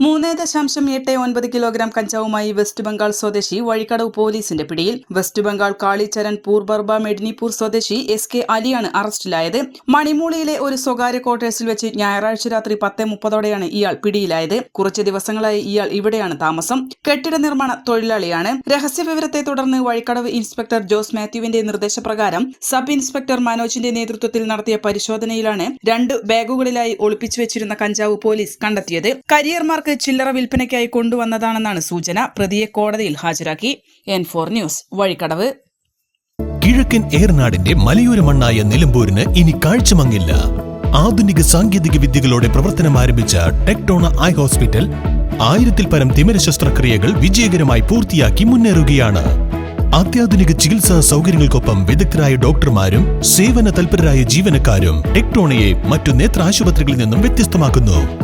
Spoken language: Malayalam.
മൂന്ന് ദശാംശം എട്ട് ഒൻപത് കിലോഗ്രാം കഞ്ചാവുമായി വെസ്റ്റ് ബംഗാൾ സ്വദേശി വഴിക്കടവ് പോലീസിന്റെ പിടിയിൽ. വെസ്റ്റ് ബംഗാൾ കാളിച്ചരൻ പൂർബർബ മെഡിനിപൂർ സ്വദേശി എസ് കെ അലിയാണ് അറസ്റ്റിലായത്. മണിമൂളിയിലെ ഒരു സ്വകാര്യ ക്വാർട്ടേഴ്സിൽ വെച്ച് ഞായറാഴ്ച രാത്രി പത്ത് മുപ്പതോടെയാണ് ഇയാൾ പിടിയിലായത്. കുറച്ച് ദിവസങ്ങളായി ഇയാൾ ഇവിടെയാണ് താമസം. കെട്ടിട നിർമ്മാണ തൊഴിലാളിയാണ്. രഹസ്യവിവരത്തെ തുടർന്ന് വഴിക്കടവ് ഇൻസ്പെക്ടർ ജോസ് മാത്യുവിന്റെ നിർദ്ദേശപ്രകാരം സബ് ഇൻസ്പെക്ടർ മനോജിന്റെ നേതൃത്വത്തിൽ നടത്തിയ പരിശോധനയിലാണ് രണ്ട് ബാഗുകളിലായി ഒളിപ്പിച്ചു വെച്ചിരുന്ന കഞ്ചാവ് പോലീസ് കണ്ടെത്തിയത്. കരിയർമാർക്ക് ചില്ലറ വിൽപ്പനയ്ക്കായി കൊണ്ടുവന്നതാണെന്നാണ് സൂചന. പ്രതിയെ കോടതിയിൽ ഹാജരാക്കി. N four news Vazhikkadavu. കിഴക്കൻ ഏർനാടിന്റെ മലയോര മണ്ണായ നിലമ്പൂരിന് ഇനി കാഴ്ചമങ്ങില്ല. ആധുനിക സാങ്കേതിക വിദ്യകളോടെ പ്രവർത്തനം ആരംഭിച്ച ടെക്ടോണ ഐ ഹോസ്പിറ്റൽ ആയിരത്തിൽ പരം തിമിര ശസ്ത്രക്രിയകൾ വിജയകരമായി പൂർത്തിയാക്കി മുന്നേറുകയാണ്. അത്യാധുനിക ചികിത്സാ സൗകര്യങ്ങൾക്കൊപ്പം വിദഗ്ധരായ ഡോക്ടർമാരും സേവന തൽപരരായ ജീവനക്കാരും ടെക്ടോണയെ മറ്റു നേത്ര ആശുപത്രികളിൽ നിന്നും വ്യത്യസ്തമാക്കുന്നു.